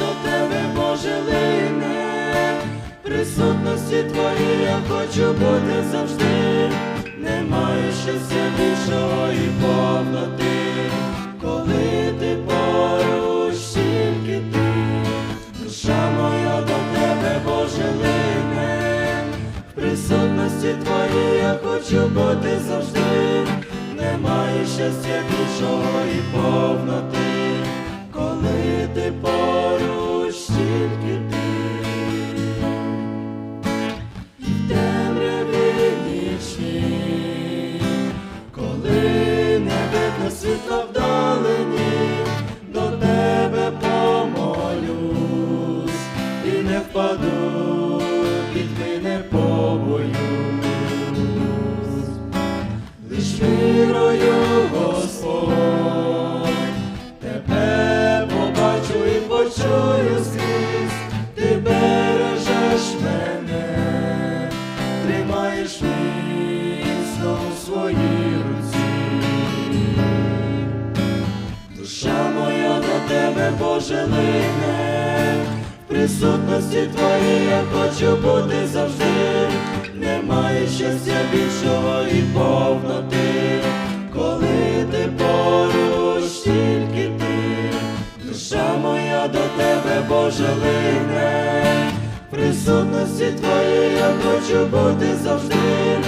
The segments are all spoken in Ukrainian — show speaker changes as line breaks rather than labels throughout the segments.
до тебе, Боже, лине, присутності твої, я хочу бути завжди, немає щастя більшого і повноти, коли ти поруч, тільки ти, душа моя до тебе, Боже, лине, присутності твої, я хочу бути завжди, немає щастя більшого і повноти. Світла до тебе помолюсь. І не впаду, під не побоюсь, лиш вірою, Боже, лине, в присутності твоїй я хочу бути завжди, немає щастя більшого і повноти, коли ти поруч, тільки ти, душа моя до тебе, Боже, лине, в присутності твоїй я хочу бути завжди,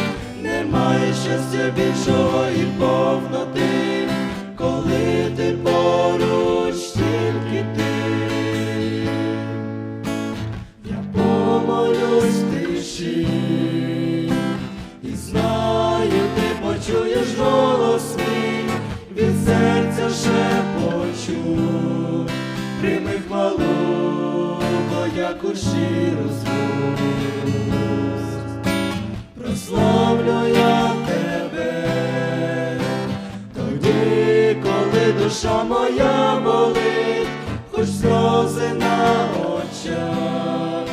немає щастя більшого і повноти. Коли ти поруч, подяку щиру звусть. Прославлю я тебе, тоді, коли душа моя болить, хоч сльози на очах,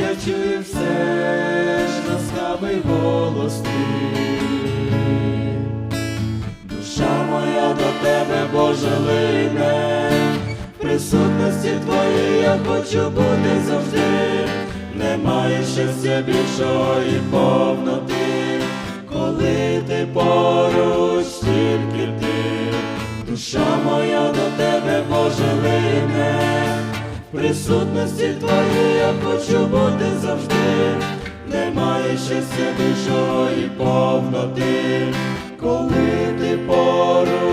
я чую все ж ласкавий голос твій. Душа моя до тебе, Боже, лине, присутності твоїй я хочу бути завжди, немає щастя більшого і повноти, коли ти поруч, тільки ти, душа моя до тебе, Боже, лине, в присутності твоїй я хочу бути завжди, немає щастя більшого і повноти, коли ти поруч.